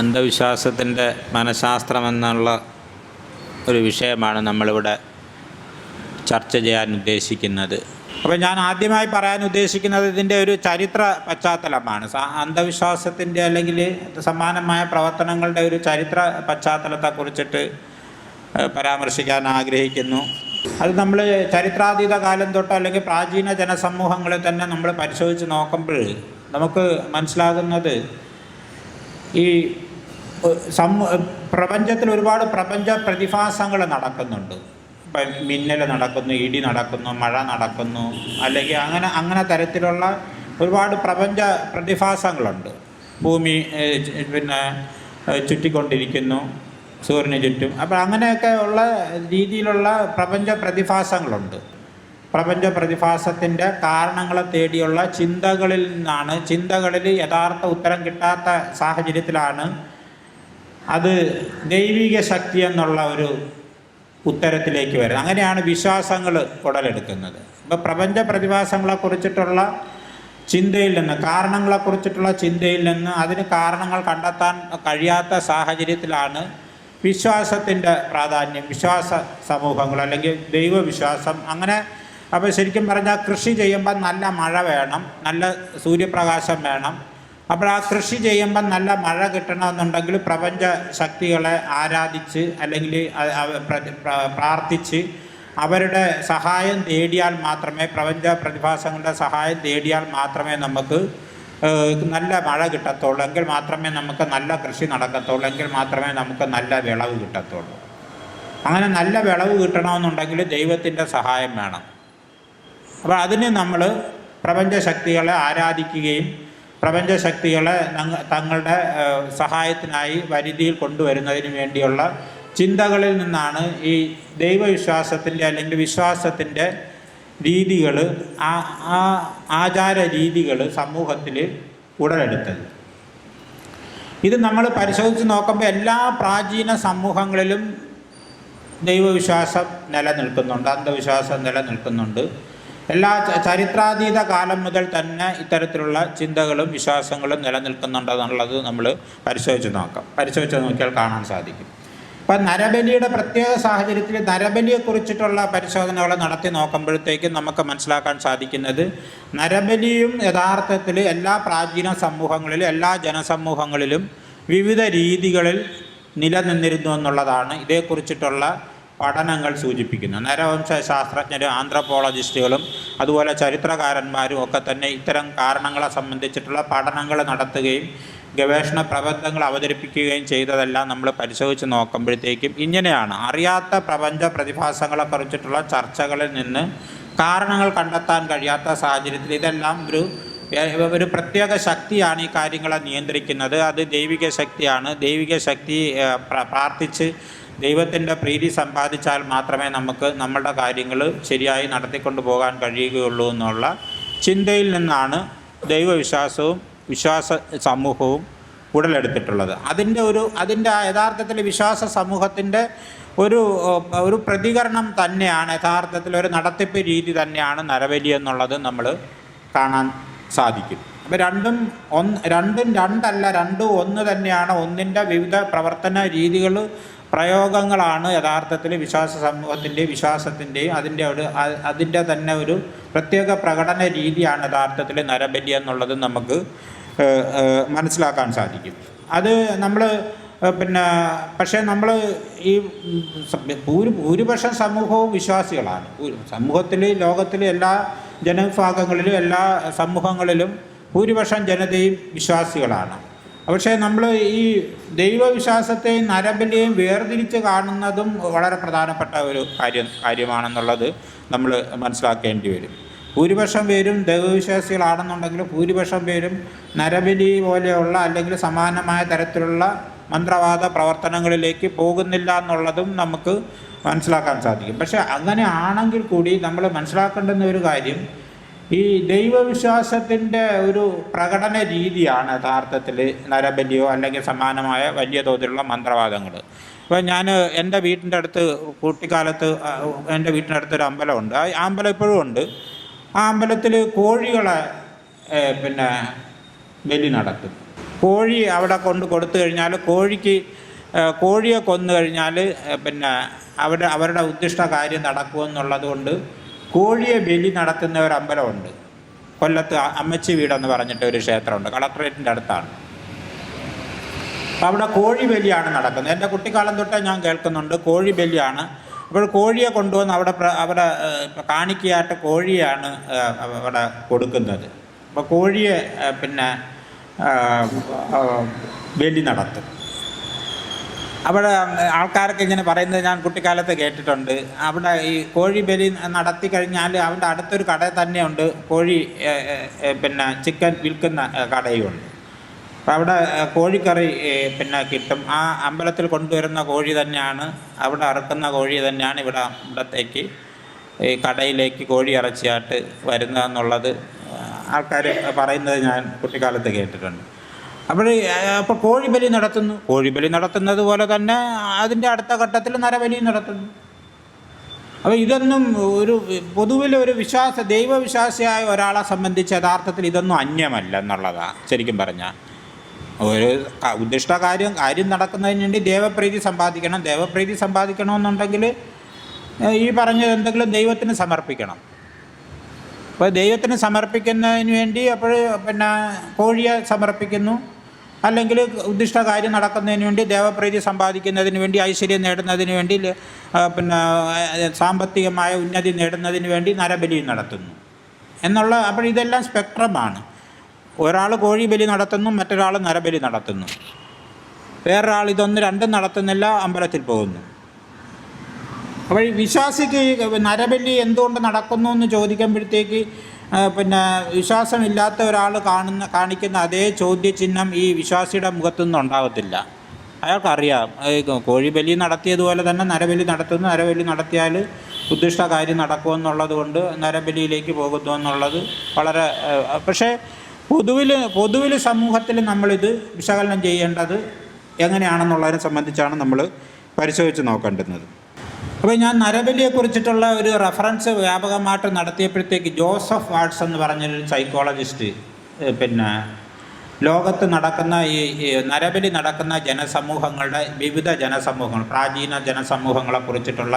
അന്ധവിശ്വാസത്തിന്റെ മനഃശാസ്ത്രമെന്നുള്ള ഒരു വിഷയമാണ് നമ്മളിവിടെ ചർച്ച ചെയ്യാൻ ഉദ്ദേശിക്കുന്നത്. അപ്പോൾ ഞാൻ ആദ്യമായി പറയാൻ ഉദ്ദേശിക്കുന്നത് ഇതിന്റെ ഒരു ചരിത്ര പശ്ചാത്തലമാണ്. അന്ധവിശ്വാസത്തിന്റെ അല്ലെങ്കിൽ സമാനമായ പ്രവർത്തനങ്ങളുടെ ഒരു ചരിത്ര പശ്ചാത്തലത്തെക്കുറിച്ചിട്ട് പരാമർശിക്കാൻ ആഗ്രഹിക്കുന്നു. അത് നമ്മൾ ചരിത്രാതീത കാലം തൊട്ട് അല്ലെങ്കിൽ പ്രാചീന ജനസമൂഹങ്ങളെ തന്നെ നമ്മൾ പരിശോധിച്ച് നോക്കുമ്പോൾ നമുക്ക് മനസ്സിലാകുന്നത് ഈ സമൂ പ്രപഞ്ചത്തിൽ ഒരുപാട് പ്രപഞ്ച പ്രതിഭാസങ്ങൾ നടക്കുന്നുണ്ട്. മിന്നൽ നടക്കുന്നു ഇടി നടക്കുന്നു മഴ നടക്കുന്നു അല്ലെങ്കിൽ അങ്ങനെ അങ്ങനെ തരത്തിലുള്ള ഒരുപാട് പ്രപഞ്ച പ്രതിഭാസങ്ങളുണ്ട്. ഭൂമി പിന്നെ ചുറ്റിക്കൊണ്ടിരിക്കുന്നു സൂര്യന് ചുറ്റും. അപ്പോൾ അങ്ങനെയൊക്കെ ഉള്ള രീതിയിലുള്ള പ്രപഞ്ച പ്രതിഭാസങ്ങളുണ്ട്. പ്രപഞ്ച പ്രതിഭാസത്തിന്റെ കാരണങ്ങളെ തേടിയുള്ള ചിന്തകളിൽ നിന്നാണ് ചിന്തകളിൽ യഥാർത്ഥ ഉത്തരം കിട്ടാത്ത സാഹചര്യത്തിലാണ് അത് ദൈവിക ശക്തി എന്നുള്ള ഒരു ഉത്തരത്തിലേക്ക് വരുന്നത്. അങ്ങനെയാണ് വിശ്വാസങ്ങൾ ഉടലെടുക്കുന്നത്. ഇപ്പോൾ പ്രപഞ്ച പ്രതിഭാസങ്ങളെക്കുറിച്ചിട്ടുള്ള ചിന്തയിൽ നിന്ന് കാരണങ്ങളെക്കുറിച്ചിട്ടുള്ള ചിന്തയിൽ നിന്ന് അതിന് കാരണങ്ങൾ കണ്ടെത്താൻ കഴിയാത്ത സാഹചര്യത്തിലാണ് വിശ്വാസത്തിന്റെ പ്രാധാന്യം വിശ്വാസ സമൂഹങ്ങൾ അല്ലെങ്കിൽ ദൈവവിശ്വാസം. അങ്ങനെ അപ്പോൾ ശരിക്കും പറഞ്ഞാൽ കൃഷി ചെയ്യുമ്പോൾ നല്ല മഴ വേണം നല്ല സൂര്യപ്രകാശം വേണം. അപ്പോൾ ആ കൃഷി ചെയ്യുമ്പം നല്ല മഴ കിട്ടണമെന്നുണ്ടെങ്കിൽ പ്രപഞ്ച ശക്തികളെ ആരാധിച്ച് അല്ലെങ്കിൽ പ്രാർത്ഥിച്ച് അവരുടെ സഹായം തേടിയാൽ മാത്രമേ പ്രപഞ്ച പ്രതിഭാസങ്ങളുടെ സഹായം തേടിയാൽ മാത്രമേ നമുക്ക് നല്ല മഴ കിട്ടത്തുള്ളൂ. എങ്കിൽ മാത്രമേ നമുക്ക് നല്ല കൃഷി നടക്കത്തുള്ളൂ. എങ്കിൽ മാത്രമേ നമുക്ക് നല്ല വിളവ് കിട്ടത്തുള്ളൂ. അങ്ങനെ നല്ല വിളവ് കിട്ടണമെന്നുണ്ടെങ്കിൽ ദൈവത്തിന്റെ സഹായം വേണം. അപ്പോൾ അതിന് നമ്മൾ പ്രപഞ്ച ശക്തികളെ ആരാധിക്കുകയും പ്രപഞ്ചശക്തികളെ തങ്ങളുടെ സഹായത്തിനായി വരുതിയിൽ കൊണ്ടുവരുന്നതിന് വേണ്ടിയുള്ള ചിന്തകളിൽ നിന്നാണ് ഈ ദൈവവിശ്വാസത്തിന്റെ അല്ലെങ്കിൽ വിശ്വാസത്തിന്റെ രീതികൾ ആ ആ ആചാര രീതികൾ സമൂഹത്തിൽ ഉടലെടുത്തത്. ഇത് നമ്മൾ പരിശോധിച്ച് നോക്കുമ്പോൾ എല്ലാ പ്രാചീന സമൂഹങ്ങളിലും ദൈവവിശ്വാസം നിലനിൽക്കുന്നുണ്ട് അന്ധവിശ്വാസം നിലനിൽക്കുന്നുണ്ട്. എല്ലാ ചരിത്രാതീത കാലം മുതൽ തന്നെ ഇത്തരത്തിലുള്ള ചിന്തകളും വിശ്വാസങ്ങളും നിലനിൽക്കുന്നുണ്ടെന്നുള്ളത് നമ്മൾ പരിശോധിച്ച് നോക്കാം. പരിശോധിച്ച് നോക്കിയാൽ കാണാൻ സാധിക്കും. ഇപ്പം നരബലിയുടെ പ്രത്യേക സാഹചര്യത്തിൽ നരബലിയെക്കുറിച്ചിട്ടുള്ള പരിശോധനകൾ നടത്തി നോക്കുമ്പോഴത്തേക്കും നമുക്ക് മനസ്സിലാക്കാൻ സാധിക്കുന്നത് നരബലിയും യഥാർത്ഥത്തിൽ എല്ലാ പ്രാചീന സമൂഹങ്ങളിലും എല്ലാ ജനസമൂഹങ്ങളിലും വിവിധ രീതികളിൽ നിലനിന്നിരുന്നു എന്നുള്ളതാണ്. ഇതേക്കുറിച്ചിട്ടുള്ള പഠനങ്ങൾ സൂചിപ്പിക്കുന്നു. നരവംശ ശാസ്ത്രജ്ഞരും അതുപോലെ ചരിത്രകാരന്മാരും ഒക്കെ തന്നെ ഇത്തരം കാരണങ്ങളെ സംബന്ധിച്ചിട്ടുള്ള പഠനങ്ങൾ നടത്തുകയും ഗവേഷണ പ്രബന്ധങ്ങൾ അവതരിപ്പിക്കുകയും ചെയ്തതെല്ലാം നമ്മൾ പരിശോധിച്ച് നോക്കുമ്പോഴത്തേക്കും ഇങ്ങനെയാണ്. അറിയാത്ത പ്രപഞ്ച പ്രതിഭാസങ്ങളെ കുറിച്ചിട്ടുള്ള ചർച്ചകളിൽ നിന്ന് കാരണങ്ങൾ കണ്ടെത്താൻ കഴിയാത്ത സാഹചര്യത്തിൽ ഇതെല്ലാം ഒരു ഒരു പ്രത്യേക ശക്തിയാണ് ഈ കാര്യങ്ങളെ നിയന്ത്രിക്കുന്നത്. അത് ദൈവിക ശക്തിയാണ്. ദൈവിക ശക്തി പ്രാർത്ഥിച്ച് ദൈവത്തിന്റെ പ്രീതി സമ്പാദിച്ചാൽ മാത്രമേ നമുക്ക് നമ്മളുടെ കാര്യങ്ങൾ ശരിയായി നടത്തിക്കൊണ്ടു പോകാൻ കഴിയുകയുള്ളൂ എന്നുള്ള ചിന്തയിൽ നിന്നാണ് ദൈവവിശ്വാസവും വിശ്വാസ സമൂഹവും ഉടലെടുത്തിട്ടുള്ളത്. അതിന്റെ ഒരു അതിന്റെ യഥാർത്ഥത്തിൽ വിശ്വാസ സമൂഹത്തിന്റെ ഒരു ഒരു പ്രതികരണം തന്നെയാണ് യഥാർത്ഥത്തിൽ ഒരു നടത്തിപ്പ് രീതി തന്നെയാണ് നരബലി എന്നുള്ളത് നമ്മൾ കാണാൻ സാധിക്കും. അപ്പോൾ രണ്ടും ഒന്ന് രണ്ടും രണ്ടല്ല രണ്ടും ഒന്ന് തന്നെയാണ് ഒന്നിന്റെ വിവിധ പ്രവർത്തന രീതികൾ പ്രയോഗങ്ങളാണ് യഥാർത്ഥത്തിൽ വിശ്വാസ സമൂഹത്തിന്റെ വിശ്വാസത്തിന്റെയും അതിന്റെ ഒരു അതിന്റെ തന്നെ ഒരു പ്രത്യേക പ്രകടന രീതിയാണ് യഥാർത്ഥത്തിൽ നരബലി എന്നുള്ളത് നമുക്ക് മനസ്സിലാക്കാൻ സാധിക്കും. അത് നമ്മൾ പിന്നെ പക്ഷേ നമ്മൾ ഈ ഭൂരി ഭൂരിപക്ഷം സമൂഹവും വിശ്വാസികളാണ്. സമൂഹത്തിൽ ലോകത്തിലെ എല്ലാ ജനവിഭാഗങ്ങളിലും എല്ലാ സമൂഹങ്ങളിലും ഭൂരിപക്ഷം ജനതയും വിശ്വാസികളാണ്. പക്ഷേ നമ്മൾ ഈ ദൈവവിശ്വാസത്തെയും നരബലിയെയും വേർതിരിച്ച് കാണുന്നതും വളരെ പ്രധാനപ്പെട്ട ഒരു കാര്യം കാര്യമാണെന്നുള്ളത് നമ്മൾ മനസ്സിലാക്കേണ്ടി വരും. ഭൂരിപക്ഷം പേരും ദൈവവിശ്വാസികളാണെന്നുണ്ടെങ്കിൽ ഭൂരിപക്ഷം പേരും നരബലി പോലെയുള്ള അല്ലെങ്കിൽ സമാനമായ തരത്തിലുള്ള മന്ത്രവാദ പ്രവർത്തനങ്ങളിലേക്ക് പോകുന്നില്ല എന്നുള്ളതും നമുക്ക് മനസ്സിലാക്കാൻ സാധിക്കും. പക്ഷേ അങ്ങനെ ആണെങ്കിൽ കൂടി നമ്മൾ മനസ്സിലാക്കേണ്ടുന്ന ഒരു കാര്യം ഈ ദൈവവിശ്വാസത്തിന്റെ ഒരു പ്രകടന രീതിയാണ് യഥാർത്ഥത്തിൽ നരബലിയോ അല്ലെങ്കിൽ സമാനമായ വലിയ തോതിലുള്ള മന്ത്രവാദങ്ങൾ. ഇപ്പോൾ ഞാൻ എന്റെ വീട്ടിന്റെ അടുത്ത് കുട്ടിക്കാലത്ത് എന്റെ വീട്ടിന്റെ അടുത്തൊരു അമ്പലമുണ്ട്. ആ അമ്പലം ഇപ്പോഴും ഉണ്ട്. ആ അമ്പലത്തിൽ കോഴികളെ പിന്നെ ബലി നടത്തും. കോഴി അവിടെ കൊണ്ട് കൊടുത്തു കഴിഞ്ഞാൽ കോഴിക്ക് കോഴിയെ കൊന്നു കഴിഞ്ഞാൽ പിന്നെ അവിടെ അവരുടെ ഉദ്ദിഷ്ട കാര്യം നടക്കുമെന്നുള്ളത് കൊണ്ട് കോഴിയെ ബലി നടത്തുന്ന ഒരു അമ്പലമുണ്ട്. കൊല്ലത്ത് അമ്മച്ചി വീടെന്ന് പറഞ്ഞിട്ട് ഒരു ക്ഷേത്രമുണ്ട്. കളക്ട്രേറ്റിന്റെ അടുത്താണ്. അപ്പോൾ അവിടെ കോഴി ബലിയാണ് നടക്കുന്നത്. എന്റെ കുട്ടിക്കാലം തൊട്ടേ ഞാൻ കേൾക്കുന്നുണ്ട് കോഴി ബലിയാണ്. അപ്പോൾ കോഴിയെ കൊണ്ടുവന്ന് അവിടെ അവിടെ കാണിക്കയായിട്ട് കോഴിയാണ് അവിടെ കൊടുക്കുന്നത്. അപ്പോൾ കോഴിയെ പിന്നെ ബലി നടത്തും. അവിടെ ആൾക്കാരൊക്കെ ഇങ്ങനെ പറയുന്നത് ഞാൻ കുട്ടിക്കാലത്ത് കേട്ടിട്ടുണ്ട്. അവിടെ ഈ കോഴി ബലി നടത്തി കഴിഞ്ഞാൽ അവന്റെ അടുത്തൊരു കട തന്നെയുണ്ട്. കോഴി പിന്നെ ചിക്കൻ വിൽക്കുന്ന കടയുമുണ്ട് അപ്പം അവിടെ കോഴിക്കറി പിന്നെ കിട്ടും. ആ അമ്പലത്തിൽ കൊണ്ടുവരുന്ന കോഴി തന്നെയാണ് അവിടെ അറുക്കുന്ന കോഴി തന്നെയാണ് ഇവിടെ ഇവിടത്തേക്ക് ഈ കടയിലേക്ക് കോഴി ഇറച്ചിയായിട്ട് വരുന്നതെന്നുള്ളത് ആൾക്കാർ പറയുന്നത് ഞാൻ കുട്ടിക്കാലത്ത് കേട്ടിട്ടുണ്ട്. അപ്പോൾ അപ്പോൾ കോഴിബലി നടത്തുന്നു. കോഴിബലി നടത്തുന്നത് പോലെ തന്നെ അതിന്റെ അടുത്ത ഘട്ടത്തിൽ നരബലി നടത്തുന്നു. അപ്പോൾ ഇതൊന്നും ഒരു പൊതുവിൽ ഒരു വിശ്വാസ ദൈവവിശ്വാസിയായ ഒരാളെ സംബന്ധിച്ച് യഥാർത്ഥത്തിൽ ഇതൊന്നും അന്യമല്ല എന്നുള്ളതാണ് ശരിക്കും പറഞ്ഞാൽ ഒരു ഉദ്ദിഷ്ട കാര്യം കാര്യം നടക്കുന്നതിന് വേണ്ടി ദേവപ്രീതി സമ്പാദിക്കണം. ദേവപ്രീതി സമ്പാദിക്കണമെന്നുണ്ടെങ്കിൽ ഈ പറഞ്ഞത് എന്തെങ്കിലും ദൈവത്തിന് സമർപ്പിക്കണം. അപ്പോൾ ദൈവത്തിന് സമർപ്പിക്കുന്നതിന് വേണ്ടി അപ്പോൾ പിന്നെ കോഴിയെ സമർപ്പിക്കുന്നു. അല്ലെങ്കിൽ ഉദ്ദിഷ്ട കാര്യം നടക്കുന്നതിന് വേണ്ടി ദേവപ്രീതി സമ്പാദിക്കുന്നതിന് വേണ്ടി ഐശ്വര്യം നേടുന്നതിന് വേണ്ടി പിന്നെ സാമ്പത്തികമായ ഉന്നതി നേടുന്നതിന് വേണ്ടി നരബലി നടത്തുന്നു. എന്നുള്ള അപ്പോൾ ഇതെല്ലാം സ്പെക്ട്രമാണ്. ഒരാൾ കോഴിബലി നടത്തുന്നു മറ്റൊരാൾ നരബലി നടത്തുന്നു. വേറൊരാൾ ഇതൊന്നും രണ്ടും നടത്തുന്നില്ല അമ്പലത്തിൽ പോകുന്നു. അപ്പോൾ വിശ്വാസിക്ക് നരബലി എന്തുകൊണ്ട് നടക്കുന്നു എന്ന് ചോദിക്കുമ്പോഴത്തേക്ക് പിന്നെ വിശ്വാസമില്ലാത്ത ഒരാൾ കാണുന്ന കാണിക്കുന്ന അതേ ചോദ്യചിഹ്നം ഈ വിശ്വാസിയുടെ മുഖത്തൊന്നും ഉണ്ടാകത്തില്ല അയാൾക്കറിയാം. കോഴിബലി കോഴി ബലി നടത്തിയതുപോലെ തന്നെ നരബലി നടത്തുന്നു. നരബലി നടത്തിയാൽ ഉദ്ദിഷ്ട കാര്യം നടക്കുമെന്നുള്ളത് കൊണ്ട് നരബലിയിലേക്ക് പോകുന്നു എന്നുള്ളത് വളരെ പക്ഷേ പൊതുവിൽ പൊതുവിൽ സമൂഹത്തിൽ നമ്മളിത് വിശകലനം ചെയ്യേണ്ടത് എങ്ങനെയാണെന്നുള്ളതിനെ സംബന്ധിച്ചാണ് നമ്മൾ പരിശോധിച്ച് നോക്കേണ്ടുന്നത്. അപ്പോൾ ഞാൻ നരബലിയെക്കുറിച്ചിട്ടുള്ള ഒരു റെഫറൻസ് വ്യാപകമായിട്ട് നടത്തിയപ്പോഴത്തേക്ക് ജോസഫ് വാട്സ് എന്ന് പറഞ്ഞൊരു സൈക്കോളജിസ്റ്റ് പിന്നെ ലോകത്ത് നടക്കുന്ന ഈ നരബലി നടക്കുന്ന ജനസമൂഹങ്ങളുടെ വിവിധ ജനസമൂഹങ്ങൾ പ്രാചീന ജനസമൂഹങ്ങളെ കുറിച്ചിട്ടുള്ള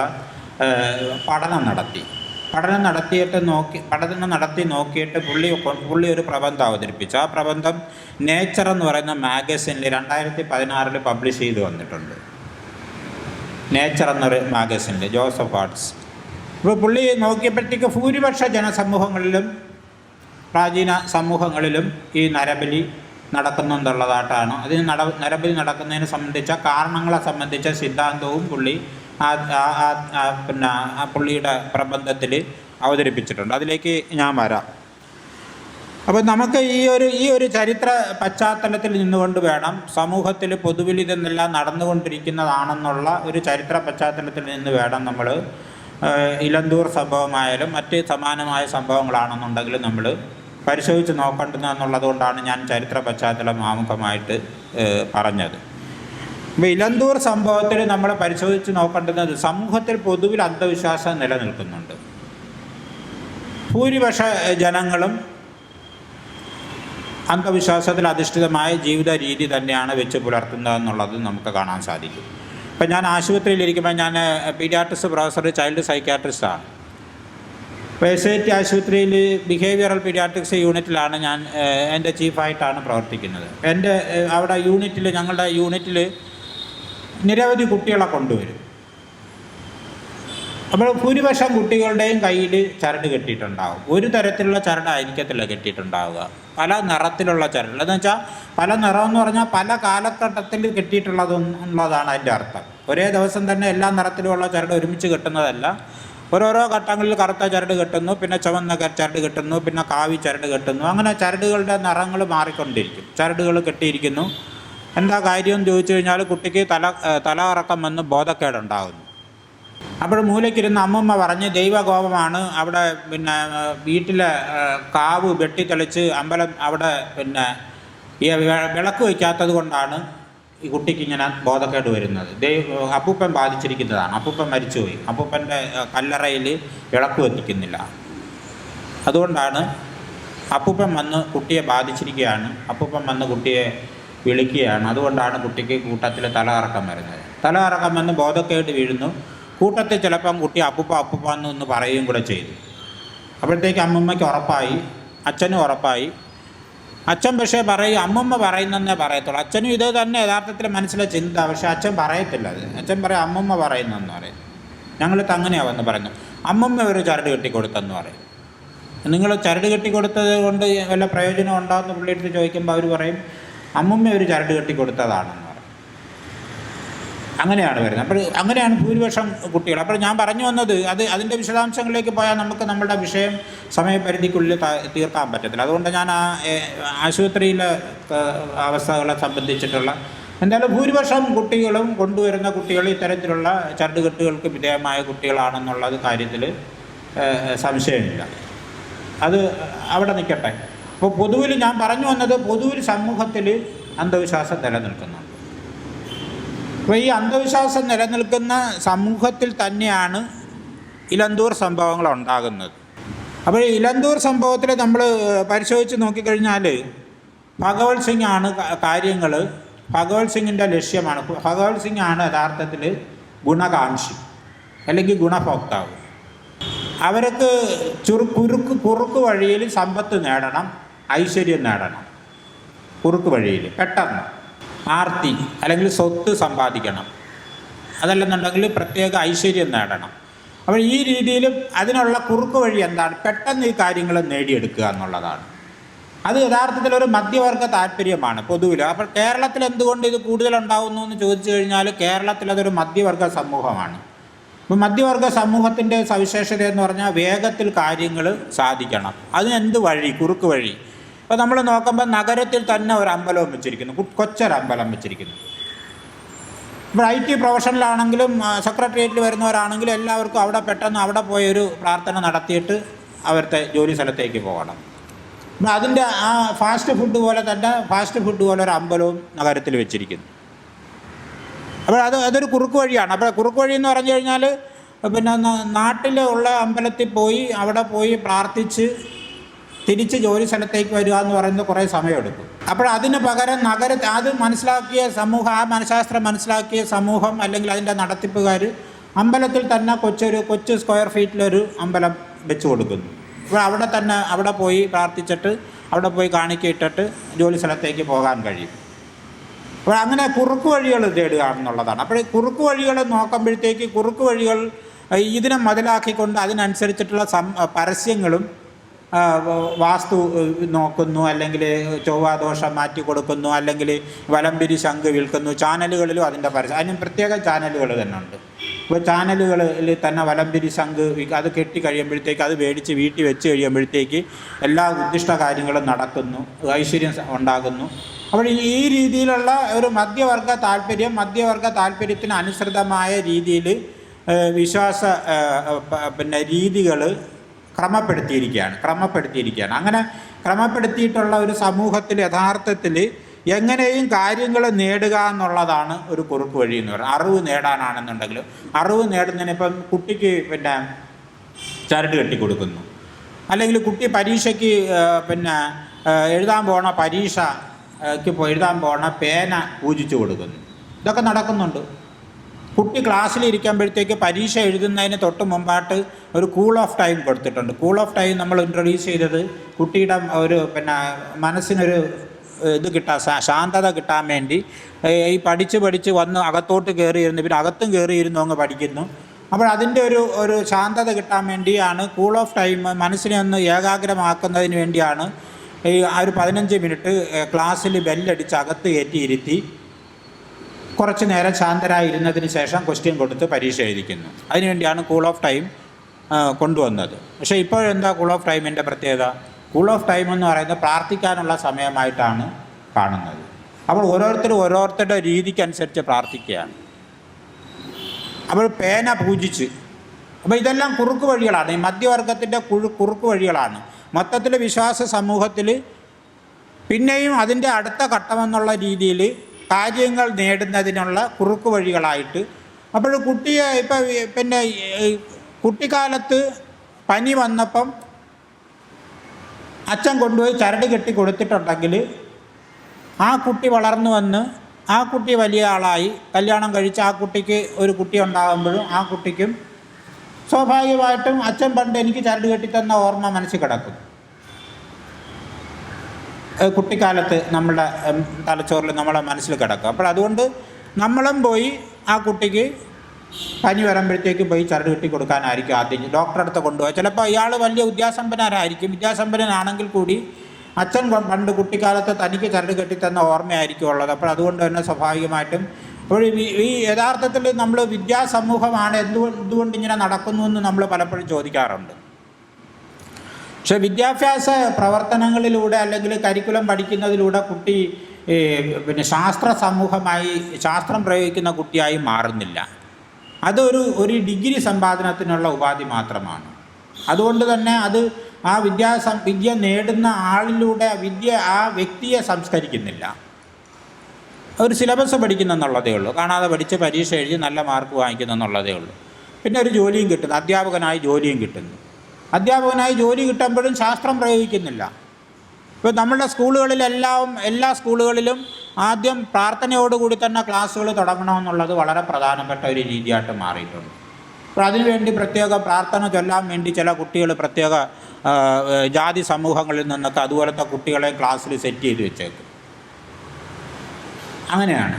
പഠനം നടത്തി. പഠനം നടത്തിയിട്ട് നോക്കി പഠനം നടത്തി നോക്കിയിട്ട് പുള്ളി പുള്ളി ഒരു പ്രബന്ധം അവതരിപ്പിച്ചു. ആ പ്രബന്ധം നേച്ചർ എന്ന് പറയുന്ന മാഗസിനിൽ രണ്ടായിരത്തി പതിനാറിൽ പബ്ലിഷ് ചെയ്ത് വന്നിട്ടുണ്ട്. നേച്ചർ എന്നൊരു മാഗസിനിൽ ജോസഫ് ആർട്സ് ഇപ്പോൾ പുള്ളി നോക്കിയപ്പോഴത്തേക്ക് ഭൂരിപക്ഷ ജനസമൂഹങ്ങളിലും പ്രാചീന സമൂഹങ്ങളിലും ഈ നരബലി നടക്കുന്നുണ്ടുള്ളതായിട്ടാണ് അതിന് നട നരബലി നടക്കുന്നതിനെ സംബന്ധിച്ച കാരണങ്ങളെ സംബന്ധിച്ച സിദ്ധാന്തവും പുള്ളി പിന്നെ പുള്ളിയുടെ പ്രബന്ധത്തിൽ അവതരിപ്പിച്ചിട്ടുണ്ട്. അതിലേക്ക് ഞാൻ വരാം. അപ്പോൾ നമുക്ക് ഈ ഒരു ഈ ഒരു ചരിത്ര പശ്ചാത്തലത്തിൽ നിന്നുകൊണ്ട് വേണം സമൂഹത്തിൽ പൊതുവിൽ ഇതെന്നെല്ലാം നടന്നുകൊണ്ടിരിക്കുന്നതാണെന്നുള്ള ഒരു ചരിത്ര പശ്ചാത്തലത്തിൽ നിന്ന് വേണം നമ്മൾ ഇലന്തൂർ സംഭവമായാലും മറ്റ് സമാനമായ സംഭവങ്ങളാണെന്നുണ്ടെങ്കിൽ നമ്മൾ പരിശോധിച്ച് നോക്കേണ്ടത് എന്നുള്ളത് കൊണ്ടാണ് ഞാൻ ചരിത്ര പശ്ചാത്തലം ആമുഖമായിട്ട് പറഞ്ഞത്. അപ്പോൾ ഇലന്തൂർ സംഭവത്തിൽ നമ്മൾ പരിശോധിച്ച് നോക്കേണ്ടത് സമൂഹത്തിൽ പൊതുവിൽ അന്ധവിശ്വാസം നിലനിൽക്കുന്നുണ്ട്. ഭൂരിപക്ഷ ജനങ്ങളും അന്ധവിശ്വാസത്തിൽ അധിഷ്ഠിതമായ ജീവിത രീതി തന്നെയാണ് വെച്ച് പുലർത്തുന്നതെന്നുള്ളത് നമുക്ക് കാണാൻ സാധിക്കും. ഇപ്പം ഞാൻ ആശുപത്രിയിലിരിക്കുമ്പോൾ ഞാൻ പീഡിയാട്രിസ്റ്റ് പ്രൊഫസർ ചൈൽഡ് സൈക്യാട്രിസ്റ്റാണ് ടി ആശുപത്രിയിൽ ബിഹേവിയറൽ പീഡിയാട്രിക്സ് യൂണിറ്റിലാണ് ഞാൻ എന്റെ ചീഫായിട്ടാണ് പ്രവർത്തിക്കുന്നത്. എന്റെ അവിടെ യൂണിറ്റിൽ ഞങ്ങളുടെ യൂണിറ്റിൽ നിരവധി കുട്ടികളെ കൊണ്ടുവരും. അപ്പോൾ ഭൂരിപക്ഷം കുട്ടികളുടെയും കയ്യിൽ ചരട് കെട്ടിയിട്ടുണ്ടാകും ഒരു തരത്തിലുള്ള ചരട് ചരടായിരിക്കത്തില്ല കെട്ടിയിട്ടുണ്ടാവുക. പല നിറത്തിലുള്ള ചരട്. എന്ന് വെച്ചാൽ പല നിറം എന്ന് പറഞ്ഞാൽ പല കാലഘട്ടത്തിൽ കെട്ടിയിട്ടുള്ളതെന്നുള്ളതാണ് അതിന്റെ അർത്ഥം. ഒരേ ദിവസം തന്നെ എല്ലാ നിറത്തിലുമുള്ള ചരട് ഒരുമിച്ച് കിട്ടുന്നതല്ല. ഓരോരോ ഘട്ടങ്ങളിൽ കറുത്ത ചരട് കിട്ടുന്നു പിന്നെ ചുവന്ന ചരട് കിട്ടുന്നു പിന്നെ കാവി ചരട് കിട്ടുന്നു. അങ്ങനെ ചരടുകളുടെ നിറങ്ങൾ മാറിക്കൊണ്ടിരിക്കും. ചരടുകൾ കെട്ടിയിരിക്കുന്നു. എന്താ കാര്യം ചോദിച്ചു കഴിഞ്ഞാൽ കുട്ടിക്ക് തല തല കറക്കം വന്ന് ബോധക്കേടുണ്ടാകുന്നു. അപ്പോൾ മൂലയ്ക്കിരുന്ന് അമ്മമ്മ പറഞ്ഞ് ദൈവകോപമാണ്. അവിടെ പിന്നെ വീട്ടിലെ കാവ് വെട്ടിത്തെളിച്ച് അമ്പലം അവിടെ പിന്നെ ഈ വിളക്ക് വയ്ക്കാത്തത് കൊണ്ടാണ് ഈ കുട്ടിക്ക് ഇങ്ങനെ ബോധക്കേട് വരുന്നത്. ദൈവ അപ്പൂപ്പൻ ബാധിച്ചിരിക്കുന്നതാണ്. അപ്പൂപ്പൻ മരിച്ചുപോയി. അപ്പൂപ്പന്റെ കല്ലറയിൽ വിളക്ക് വയ്ക്കുന്നില്ല അതുകൊണ്ടാണ് അപ്പൂപ്പൻ വന്ന് കുട്ടിയെ ബാധിച്ചിരിക്കുകയാണ്. അപ്പൂപ്പൻ വന്ന് കുട്ടിയെ വിളിക്കുകയാണ്. അതുകൊണ്ടാണ് കുട്ടിക്ക് കൂട്ടത്തിൽ തലകറക്കം വരുന്നത്. തലകറക്കം വന്ന് ബോധക്കേട് വീഴുന്നു. കൂട്ടത്തിൽ ചിലപ്പം കുട്ടി അപ്പുപ്പ അപ്പുപ്പ എന്നൊന്ന് പറയുകയും കൂടെ ചെയ്തു. അപ്പോഴത്തേക്ക് അമ്മമ്മയ്ക്ക് ഉറപ്പായി. അച്ഛനും ഉറപ്പായി. അച്ഛൻ പക്ഷേ പറയും അമ്മമ്മ പറയുന്നതെന്നേ പറയത്തുള്ളൂ. അച്ഛനും ഇത് തന്നെ യഥാർത്ഥത്തിൽ മനസ്സിലെ ചിന്ത പക്ഷേ അച്ഛൻ പറയത്തില്ല അത്. അച്ഛൻ പറയും അമ്മമ്മ പറയുന്നെന്ന് പറയും. ഞങ്ങളിത് തങ്ങനെയാവെന്ന് വന്ന് പറയുന്നത് അമ്മമ്മ ഒരു ചരട് കെട്ടിക്കൊടുത്തെന്ന് പറയും. നിങ്ങൾ ചരട് കെട്ടിക്കൊടുത്തത് കൊണ്ട് വല്ല പ്രയോജനം ഉണ്ടാകുന്ന പുള്ളിയെടുത്ത് ചോദിക്കുമ്പോൾ അവർ പറയും അമ്മമ്മ ഒരു ചരട് കെട്ടിക്കൊടുത്തതാണെന്ന് അങ്ങനെയാണ് വരുന്നത്. അപ്പോൾ അങ്ങനെയാണ് ഭൂരിപക്ഷം കുട്ടികൾ. അപ്പോൾ ഞാൻ പറഞ്ഞു വന്നത് അത് അതിന്റെ വിശദാംശങ്ങളിലേക്ക് പോയാൽ നമുക്ക് നമ്മുടെ വിഷയം സമയപരിധിക്കുള്ളിൽ തീർക്കാൻ പറ്റത്തില്ല. അതുകൊണ്ട് ഞാൻ ആ ആശുപത്രിയിലെ അവസ്ഥകളെ സംബന്ധിച്ചിട്ടുള്ള എന്തായാലും ഭൂരിപക്ഷം കുട്ടികളും കൊണ്ടുവരുന്ന കുട്ടികൾ ഇത്തരത്തിലുള്ള ചരടുകെട്ടുകൾക്ക് വിധേയമായ കുട്ടികളാണെന്നുള്ളത് കാര്യത്തിൽ സംശയമില്ല. അത് അവിടെ നിൽക്കട്ടെ. അപ്പോൾ പൊതുവിൽ ഞാൻ പറഞ്ഞു വന്നത് പൊതുവിൽ സമൂഹത്തിൽ അന്ധവിശ്വാസം നിലനിൽക്കുന്നുണ്ട്. അപ്പോൾ ഈ അന്ധവിശ്വാസം നിലനിൽക്കുന്ന സമൂഹത്തിൽ തന്നെയാണ് ഇലന്തൂർ സംഭവങ്ങൾ ഉണ്ടാകുന്നത്. അപ്പോൾ ഇലന്തൂർ സംഭവത്തിൽ നമ്മൾ പരിശോധിച്ച് നോക്കിക്കഴിഞ്ഞാൽ ഭഗവത് സിംഗ് ആണ് കാര്യങ്ങൾ ഭഗവത് സിംഗിന്റെ ലക്ഷ്യമാണ്. ഭഗവത് സിംഗ് ആണ് യഥാർത്ഥത്തിൽ ഗുണകാംക്ഷി അല്ലെങ്കിൽ ഗുണഭോക്താവ്. അവർക്ക് ചുറു കുറുക്ക് കുറുക്ക് വഴിയിൽ സമ്പത്ത് നേടണം ഐശ്വര്യം നേടണം. കുറുക്ക് വഴിയിൽ പെട്ടെന്ന്. ആർത്തി അല്ലെങ്കിൽ സ്വത്ത് സമ്പാദിക്കണം. അതല്ലെന്നുണ്ടെങ്കിൽ പ്രത്യേക ഐശ്വര്യം നേടണം. അപ്പോൾ ഈ രീതിയിൽ അതിനുള്ള കുറുക്ക് വഴി എന്താണ്? പെട്ടെന്ന് ഈ കാര്യങ്ങൾ നേടിയെടുക്കുക എന്നുള്ളതാണ്. അത് യഥാർത്ഥത്തിൽ ഒരു മധ്യവർഗ താല്പര്യമാണ് പൊതുവിൽ അപ്പോൾ കേരളത്തിൽ എന്തുകൊണ്ട് ഇത് കൂടുതലുണ്ടാകുന്നു എന്ന് ചോദിച്ചു കഴിഞ്ഞാൽ കേരളത്തിൽ അതൊരു മധ്യവർഗ സമൂഹമാണ്. അപ്പോൾ മധ്യവർഗ സമൂഹത്തിന്റെ സവിശേഷത എന്ന് പറഞ്ഞാൽ വേഗത്തിൽ കാര്യങ്ങൾ സാധിക്കണം. അതിനെന്ത് വഴി? കുറുക്ക് വഴി. ഇപ്പോൾ നമ്മൾ നോക്കുമ്പോൾ നഗരത്തിൽ തന്നെ ഒരു അമ്പലവും വെച്ചിരിക്കുന്നു. കൊച്ചൊരമ്പലം വെച്ചിരിക്കുന്നു. ഇപ്പോൾ ഐ ടി പ്രൊഫഷനിലാണെങ്കിലും സെക്രട്ടേറിയറ്റിൽ വരുന്നവരാണെങ്കിലും എല്ലാവർക്കും അവിടെ പെട്ടെന്ന് അവിടെ പോയൊരു പ്രാർത്ഥന നടത്തിയിട്ട് അവരുടെ ജോലി സ്ഥലത്തേക്ക് പോകണം. അപ്പോൾ അതിന്റെ ആ ഫാസ്റ്റ് ഫുഡ് പോലെ തന്നെ ഫാസ്റ്റ് ഫുഡ് പോലെ ഒരു അമ്പലവും നഗരത്തിൽ വെച്ചിരിക്കുന്നു. അപ്പോൾ അത് അതൊരു കുറുക്ക് വഴിയാണ്. അപ്പോൾ കുറുക്ക് വഴി എന്ന് പറഞ്ഞു കഴിഞ്ഞാൽ പിന്നെ നാട്ടിലുള്ള അമ്പലത്തിൽ പോയി അവിടെ പോയി പ്രാർത്ഥിച്ച് തിരിച്ച് ജോലി സ്ഥലത്തേക്ക് വരിക എന്ന് പറയുന്നത് കുറേ സമയമെടുക്കും. അപ്പോൾ അതിന് പകരം നഗര അത് മനസ്സിലാക്കിയ സമൂഹം ആ മനഃശാസ്ത്രം മനസ്സിലാക്കിയ സമൂഹം അല്ലെങ്കിൽ അതിന്റെ നടത്തിപ്പുകാർ അമ്പലത്തിൽ തന്നെ കൊച്ചൊരു കൊച്ചു സ്ക്വയർ ഫീറ്റിലൊരു അമ്പലം വെച്ച് കൊടുക്കുന്നു. അപ്പോൾ അവിടെ തന്നെ അവിടെ പോയി പ്രാർത്ഥിച്ചിട്ട് അവിടെ പോയി കാണിക്കയിട്ടിട്ട് ജോലി സ്ഥലത്തേക്ക് പോകാൻ കഴിയും. അപ്പോൾ അങ്ങനെ കുറുക്ക് വഴികൾ തേടുക എന്നുള്ളതാണ് അപ്പോൾ കുറുക്ക് വഴികൾ നോക്കുമ്പോഴത്തേക്ക് കുറുക്ക് വഴികൾ ഇതിനെ മുതലാക്കിക്കൊണ്ട് അതിനനുസരിച്ചിട്ടുള്ള സം പരസ്യങ്ങളും വാസ്തു നോക്കുന്നു അല്ലെങ്കിൽ ചൊവ്വാദോഷം മാറ്റി കൊടുക്കുന്നു അല്ലെങ്കിൽ വലംപിരി ശംഖ് വിൽക്കുന്നു ചാനലുകളിലും അതിന്റെ പരസ്യം അതിന് പ്രത്യേക ചാനലുകൾ തന്നെ ഉണ്ട്. ഇപ്പോൾ ചാനലുകളിൽ തന്നെ വലംപിരി ശംഖ് അത് കെട്ടി കഴിയുമ്പോഴത്തേക്ക് അത് മേടിച്ച് വീട്ടിൽ വെച്ച് കഴിയുമ്പോഴത്തേക്ക് എല്ലാ ഉദ്ദിഷ്ട കാര്യങ്ങളും നടക്കുന്നു ഐശ്വര്യം ഉണ്ടാകുന്നു. അപ്പോൾ ഈ- രീതിയിലുള്ള ഒരു മധ്യവർഗ താല്പര്യം മധ്യവർഗ താല്പര്യത്തിന് അനുസൃതമായ രീതിയിൽ വിശ്വാസ പിന്നെ രീതികൾ ക്രമപ്പെടുത്തിയിരിക്കുകയാണ് ക്രമപ്പെടുത്തിയിരിക്കുകയാണ്. അങ്ങനെ ക്രമപ്പെടുത്തിയിട്ടുള്ള ഒരു സമൂഹത്തിൽ യഥാർത്ഥത്തിൽ എങ്ങനെയും കാര്യങ്ങൾ നേടുക എന്നുള്ളതാണ് ഒരു കുറുക്ക് വഴി എന്ന് പറയുന്നത്. അറിവ് നേടാനാണെന്നുണ്ടെങ്കിലും അറിവ് നേടുന്നതിന് ഇപ്പം കുട്ടിക്ക് പിന്നെ ചരട് കെട്ടി കൊടുക്കുന്നു. അല്ലെങ്കിൽ കുട്ടി പരീക്ഷയ്ക്ക് പിന്നെ എഴുതാൻ പോണ പരീക്ഷയ്ക്ക് എഴുതാൻ പോണ പേന പൂജിച്ചു കൊടുക്കുന്നു. ഇതൊക്കെ നടക്കുന്നുണ്ട്. കുട്ടി ക്ലാസ്സിൽ ഇരിക്കുമ്പോഴത്തേക്ക് പരീക്ഷ എഴുതുന്നതിന് തൊട്ട് മുമ്പായിട്ട് ഒരു കൂൾ ഓഫ് ടൈം കൊടുത്തിട്ടുണ്ട്. കൂൾ ഓഫ് ടൈം നമ്മൾ ഇൻട്രൊഡ്യൂസ് ചെയ്തത് കുട്ടിയുടെ ഒരു പിന്നെ മനസ്സിനൊരു ഇത് കിട്ടാൻ ശാന്തത കിട്ടാൻ വേണ്ടി. ഈ പഠിച്ച് പഠിച്ച് വന്ന് അകത്തോട്ട് കയറിയിരുന്നു പിന്നെ അകത്തും കയറിയിരുന്നു അങ്ങ് പഠിക്കുന്നു. അപ്പോൾ അതിന്റെ ഒരു ഒരു ശാന്തത കിട്ടാൻ വേണ്ടിയാണ് കൂൾ ഓഫ് ടൈം മനസ്സിനെ ഒന്ന് ഏകാഗ്രമാക്കുന്നതിന് വേണ്ടിയാണ് ഈ ഒരു പതിനഞ്ച് മിനിറ്റ് ക്ലാസ്സിൽ ബെല്ലടിച്ച് അകത്ത് കയറ്റിയിരുത്തി കുറച്ച് നേരം ശാന്തരായിരുന്നതിന് ശേഷം ക്വസ്റ്റ്യൻ കൊടുത്ത് പരീക്ഷ എഴുതിക്കുന്നു. അതിനുവേണ്ടിയാണ് കൂൾ ഓഫ് ടൈം കൊണ്ടുവന്നത്. പക്ഷേ ഇപ്പോഴെന്താ കൂൾ ഓഫ് ടൈമിന്റെ പ്രത്യേകത? കൂൾ ഓഫ് ടൈം എന്ന് പറയുന്നത് പ്രാർത്ഥിക്കാനുള്ള സമയമായിട്ടാണ് കാണുന്നത്. അപ്പോൾ ഓരോരുത്തരും ഓരോരുത്തരുടെ രീതിക്കനുസരിച്ച് പ്രാർത്ഥിക്കുകയാണ്. അപ്പോൾ പേന പൂജിച്ച്. അപ്പോൾ ഇതെല്ലാം കുറുക്ക് വഴികളാണ്. ഈ മധ്യവർഗത്തിന്റെ കുഴു കുറുക്ക് വഴികളാണ്. മൊത്തത്തിൽ വിശ്വാസ സമൂഹത്തിൽ പിന്നെയും അതിന്റെ അടുത്ത ഘട്ടമെന്നുള്ള രീതിയിൽ കാര്യങ്ങൾ നേടുന്നതിനുള്ള കുറുക്ക് വഴികളായിട്ട് അപ്പോൾ കുട്ടിയെ ഇപ്പം പിന്നെ കുട്ടിക്കാലത്ത് പനി വന്നപ്പം അച്ഛൻ കൊണ്ടുപോയി ചരട് കെട്ടി കൊടുത്തിട്ടുണ്ടെങ്കിൽ ആ കുട്ടി വളർന്നു വന്ന് ആ കുട്ടി വലിയ ആളായി. കല്യാണം കഴിച്ച് ആ കുട്ടിക്ക് ഒരു കുട്ടി ഉണ്ടാകുമ്പോഴും ആ കുട്ടിക്കും സ്വാഭാവികമായിട്ടും അച്ഛൻ പണ്ട് എനിക്ക് ചരട് കെട്ടിത്തന്ന ഓർമ്മ മനസ്സിൽ കിടക്കും. കുട്ടിക്കാലത്ത് നമ്മളുടെ തലച്ചോറിൽ നമ്മളെ മനസ്സിൽ കിടക്കും. അപ്പോൾ അതുകൊണ്ട് നമ്മളും പോയി ആ കുട്ടിക്ക് പനി വരുമ്പോഴത്തേക്ക് പോയി ചരട് കെട്ടി കൊടുക്കാനായിരിക്കും ആദ്യം. ഡോക്ടറെ അടുത്ത് കൊണ്ടുപോയി. ചിലപ്പോൾ ഇയാൾ വലിയ വിദ്യാസമ്പന്നരായിരിക്കും. വിദ്യാസമ്പന്നനാണെങ്കിൽ കൂടി അച്ഛൻ പണ്ട് കുട്ടിക്കാലത്ത് തനിക്ക് ചരട് കെട്ടിത്തന്ന ഓർമ്മയായിരിക്കും ഉള്ളത്. അപ്പോൾ അതുകൊണ്ട് തന്നെ സ്വാഭാവികമായിട്ടും അപ്പോൾ ഈ- യഥാർത്ഥത്തിൽ നമ്മൾ വിദ്യാസമൂഹമാണ് എന്തുകൊണ്ട് ഇങ്ങനെ നടക്കുന്നു എന്ന് നമ്മൾ പലപ്പോഴും ചോദിക്കാറുണ്ട്. പക്ഷെ വിദ്യാഭ്യാസ പ്രവർത്തനങ്ങളിലൂടെ അല്ലെങ്കിൽ കരിക്കുലം പഠിക്കുന്നതിലൂടെ കുട്ടി പിന്നെ ശാസ്ത്ര സമൂഹമായി ശാസ്ത്രം പ്രയോഗിക്കുന്ന കുട്ടിയായി മാറുന്നില്ല. അതൊരു ഒരു ഡിഗ്രി സമ്പാദനത്തിനുള്ള ഉപാധി മാത്രമാണ്. അതുകൊണ്ട് തന്നെ അത് ആ വിദ്യാ വിദ്യ നേടുന്ന ആളിലൂടെ വിദ്യ ആ വ്യക്തിയെ സംസ്കരിക്കുന്നില്ല. ഒരു സിലബസ് പഠിക്കുന്നെന്നുള്ളതേ ഉള്ളൂ. കാണാതെ പഠിച്ച് പരീക്ഷ എഴുതി നല്ല മാർക്ക് വാങ്ങിക്കുന്നു എന്നുള്ളതേ ഉള്ളൂ. പിന്നെ ഒരു ജോലിയും കിട്ടുന്നു. അധ്യാപകനായി ജോലിയും കിട്ടുന്നു. അധ്യാപകനായി ജോലി കിട്ടുമ്പോഴും ശാസ്ത്രം പ്രയോഗിക്കുന്നില്ല. ഇപ്പോൾ നമ്മുടെ സ്കൂളുകളിലെല്ലാം എല്ലാ സ്കൂളുകളിലും ആദ്യം പ്രാർത്ഥനയോടുകൂടി തന്നെ ക്ലാസ്സുകൾ തുടങ്ങണമെന്നുള്ളത് വളരെ പ്രധാനപ്പെട്ട ഒരു രീതിയായിട്ട് മാറിയിട്ടുണ്ട്. അപ്പോൾ അതിനുവേണ്ടി പ്രത്യേക പ്രാർത്ഥന ചൊല്ലാൻ വേണ്ടി ചില കുട്ടികൾ പ്രത്യേക ജാതി സമൂഹങ്ങളിൽ നിന്നൊക്കെ അതുപോലത്തെ കുട്ടികളെ ക്ലാസ്സിൽ സെറ്റ് ചെയ്ത് വെച്ചേക്കും. അങ്ങനെയാണ്.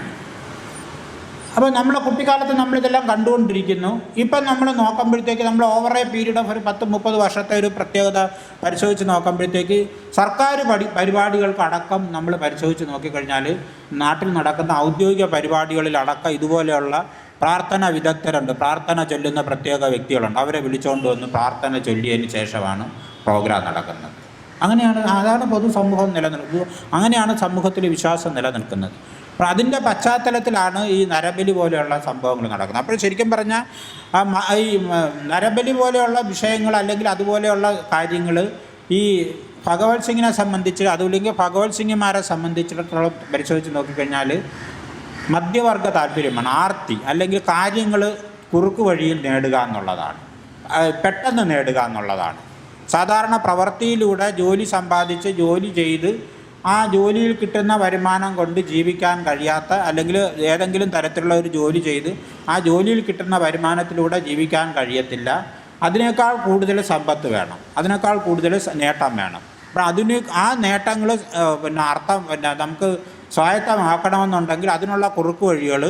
അപ്പോൾ നമ്മുടെ കുട്ടിക്കാലത്ത് നമ്മളിതെല്ലാം കണ്ടുകൊണ്ടിരിക്കുന്നു. ഇപ്പം നമ്മൾ നോക്കുമ്പോഴത്തേക്ക് നമ്മൾ ഓവർ എ പീരീഡ് ഓഫ് ഒരു പത്ത് മുപ്പത് വർഷത്തെ ഒരു പ്രത്യേകത പരിശോധിച്ച് നോക്കുമ്പോഴത്തേക്ക് സർക്കാർ പടി പരിപാടികൾക്കടക്കം നമ്മൾ പരിശോധിച്ച് നോക്കിക്കഴിഞ്ഞാൽ നാട്ടിൽ നടക്കുന്ന ഔദ്യോഗിക പരിപാടികളിലടക്കം ഇതുപോലെയുള്ള പ്രാർത്ഥന വിദഗ്ധരുണ്ട്. പ്രാർത്ഥന ചൊല്ലുന്ന പ്രത്യേക വ്യക്തികളുണ്ട്. അവരെ വിളിച്ചുകൊണ്ട് വന്ന് പ്രാർത്ഥന ചൊല്ലിയതിന് ശേഷമാണ് പ്രോഗ്രാം നടക്കുന്നത്. അങ്ങനെയാണ് അതാണ് പൊതുസമൂഹം നിലനിൽക്കുന്നത്. അങ്ങനെയാണ് സമൂഹത്തിൽ വിശ്വാസം നിലനിൽക്കുന്നത്. അപ്പോൾ അതിന്റെ പശ്ചാത്തലത്തിലാണ് ഈ നരബലി പോലെയുള്ള സംഭവങ്ങൾ നടക്കുന്നത്. അപ്പോൾ ശരിക്കും പറഞ്ഞാൽ ഈ നരബലി പോലെയുള്ള വിഷയങ്ങൾ അല്ലെങ്കിൽ അതുപോലെയുള്ള കാര്യങ്ങൾ ഈ ഭഗവത് സിംഗിനെ സംബന്ധിച്ച് അതുമില്ലെങ്കിൽ ഭഗവത് സിംഗിമാരെ സംബന്ധിച്ചിടത്തോളം പരിശോധിച്ച് നോക്കിക്കഴിഞ്ഞാൽ മധ്യവർഗ താല്പര്യമാണ്. ആർത്തി അല്ലെങ്കിൽ കാര്യങ്ങൾ കുറുക്ക് വഴിയിൽ നേടുക എന്നുള്ളതാണ്. പെട്ടെന്ന് നേടുക എന്നുള്ളതാണ്. സാധാരണ പ്രവൃത്തിയിലൂടെ ജോലി സമ്പാദിച്ച് ജോലി ചെയ്ത് ആ ജോലിയിൽ കിട്ടുന്ന വരുമാനം കൊണ്ട് ജീവിക്കാൻ കഴിയാത്ത അല്ലെങ്കിൽ ഏതെങ്കിലും തരത്തിലുള്ള ഒരു ജോലി ചെയ്ത് ആ ജോലിയിൽ കിട്ടുന്ന വരുമാനത്തിലൂടെ ജീവിക്കാൻ കഴിയത്തില്ല. അതിനേക്കാൾ കൂടുതൽ സമ്പത്ത് വേണം. അതിനേക്കാൾ കൂടുതൽ നേട്ടം വേണം. അപ്പം അതിന് ആ നേട്ടങ്ങൾ പിന്നെ അർത്ഥം പിന്നെ നമുക്ക് സ്വായത്തമാക്കണമെന്നുണ്ടെങ്കിൽ അതിനുള്ള കുറുക്ക് വഴികൾ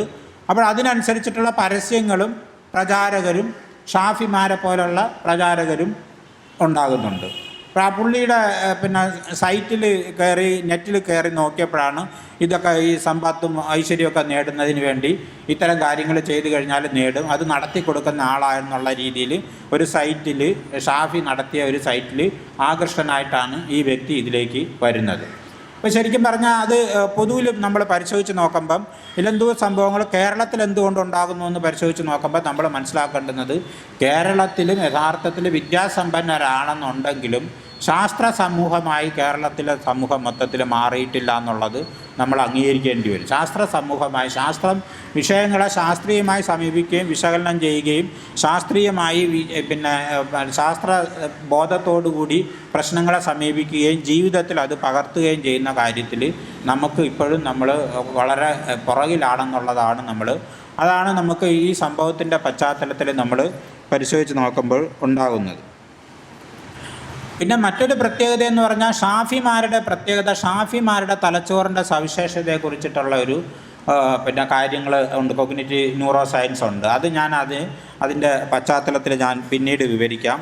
അപ്പോൾ അതിനനുസരിച്ചിട്ടുള്ള പരസ്യങ്ങളും പ്രചാരകരും ഷാഫിമാരെ പോലുള്ള പ്രചാരകരും ഉണ്ടാകുന്നുണ്ട്. അപ്പോൾ ആ പുള്ളിയുടെ പിന്നെ സൈറ്റിൽ കയറി നെറ്റിൽ കയറി നോക്കിയപ്പോഴാണ് ഇതൊക്കെ ഈ സമ്പത്തും ഐശ്വര്യമൊക്കെ നേടുന്നതിന് വേണ്ടി ഇത്തരം കാര്യങ്ങൾ ചെയ്തു കഴിഞ്ഞാൽ നേടും. അത് നടത്തി കൊടുക്കുന്ന ആളാണെന്നുള്ള രീതിയിൽ ഒരു സൈറ്റിൽ ഷാഫി നടത്തിയ ഒരു സൈറ്റിൽ ആകർഷകനായിട്ടാണ് ഈ വ്യക്തി ഇതിലേക്ക് വരുന്നത്. അപ്പോൾ ശരിക്കും പറഞ്ഞാൽ അത് പൊതുവിൽ നമ്മൾ പരിശോധിച്ച് നോക്കുമ്പം ഇതിലെന്തോ സംഭവങ്ങൾ കേരളത്തിൽ എന്തുകൊണ്ട് ഉണ്ടാകുന്നു എന്ന് പരിശോധിച്ച് നോക്കുമ്പോൾ നമ്മൾ മനസ്സിലാക്കേണ്ടുന്നത് കേരളത്തിലും യഥാർത്ഥത്തിൽ വിദ്യാസമ്പന്നരാണെന്നുണ്ടെങ്കിലും ശാസ്ത്ര സമൂഹമായി കേരളത്തിലെ സമൂഹം മൊത്തത്തിൽ മാറിയിട്ടില്ല എന്നുള്ളത് നമ്മൾ അംഗീകരിക്കേണ്ടി വരും. ശാസ്ത്ര സമൂഹമായി ശാസ്ത്രം വിഷയങ്ങളെ ശാസ്ത്രീയമായി സമീപിക്കുകയും വിശകലനം ചെയ്യുകയും ശാസ്ത്രീയമായി പിന്നെ ശാസ്ത്ര ബോധത്തോടുകൂടി പ്രശ്നങ്ങളെ സമീപിക്കുകയും ജീവിതത്തിൽ അത് പകർത്തുകയും ചെയ്യുന്ന കാര്യത്തിൽ നമുക്ക് ഇപ്പോഴും നമ്മൾ വളരെ പുറകിലാണെന്നുള്ളതാണ് നമ്മൾ. അതാണ് നമുക്ക് ഈ സംഭവത്തിന്റെ പശ്ചാത്തലത്തിൽ നമ്മൾ പരിശോധിച്ച് നോക്കുമ്പോൾ ഉണ്ടാകുന്നത്. പിന്നെ മറ്റൊരു പ്രത്യേകത എന്ന് പറഞ്ഞാൽ ഷാഫിമാരുടെ പ്രത്യേകത ഷാഫിമാരുടെ തലച്ചോറിന്റെ സവിശേഷതയെ കുറിച്ചിട്ടുള്ള ഒരു പിന്നെ കാര്യങ്ങൾ ഉണ്ട്. കോഗ്നിറ്റീവ് ന്യൂറോ സയൻസ് ഉണ്ട്. അത് ഞാൻ അത് അതിന്റെ പശ്ചാത്തലത്തിൽ ഞാൻ പിന്നീട് വിവരിക്കാം.